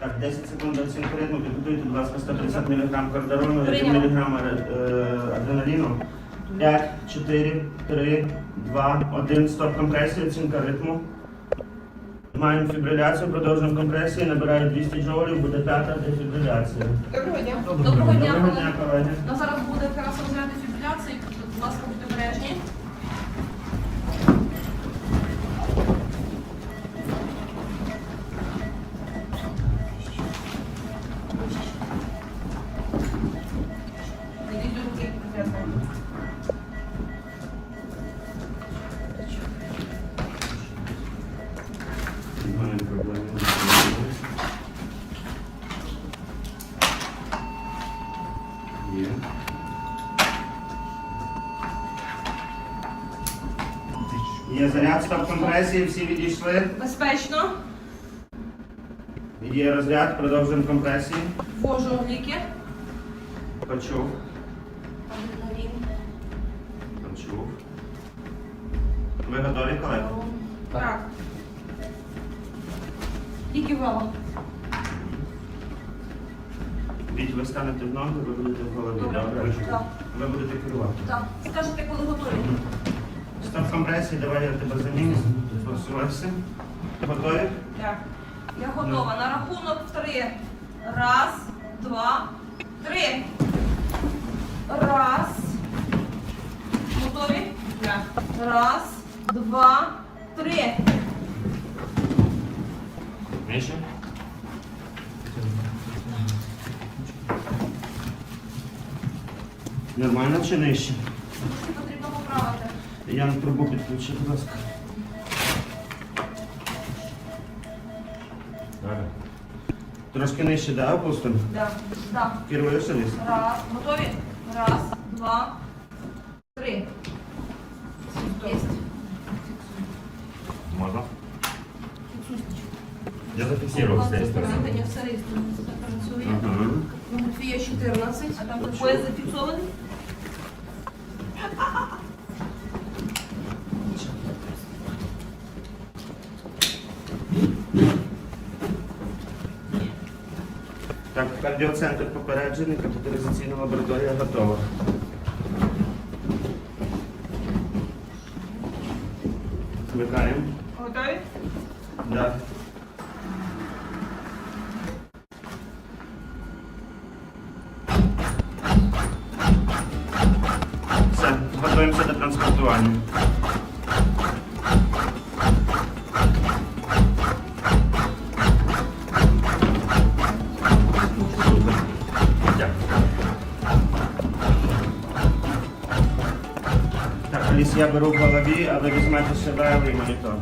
Так, 10 секунд до оцінки ритму. Підготуйте, будь ласка, 150 мг кордарону, 1 мг адреналіну. 5, 4, 3, 2, 1. Стоп компресія, оцінка ритму. Маємо фібриляцію, продовжуємо компресію, набираю 200 джоулів, буде п'ята дефібриляція. Доброго дня. Доброго дня, Доброго дня, колеги. У зараз буде якраз розгляд фібриляції. Будь ласка, будьте обережні. Є. Є заряд стоп компресії, всі відійшли. Безпечно. Є розряд, продовжуємо компресії. Ввожу ліки. Почув, почув. Ви готові, колеги? Так. Ліки ввела. Віть, ви станете в ноги, ви будете в голові, Добре. добре? Так. Ви будете керувати. Так. Скажете, коли готові. Стоп компресії, давай я тебе заміню. Посувайся. Готові? Так. Я готова. На рахунок три. Раз, два, три. Раз. Готові? Так. Раз, два, три. Нижче. Нормально чи нижче? Потрібно поправити. Я на трубу підключу, будь ласка. Трошки нижче, да, опустимо? Так. Так. Керуєш ліс? Раз. Готові? Раз, два, три. Єсть. Можно? Фіксуй. Я зафиксировал с этой стороны. Дихання все реєструє. Це працює. Ага. Матвія 14, а там пояс зафіксований. Так, кардіоцентр попереджений, катетеризаційна лабораторія готова. Вмикаємо. Готові? Да. Все, готуємося до транспортування. Дякую. Так, Аліс, я беру в голові, а ви візьмете ще левий монітор.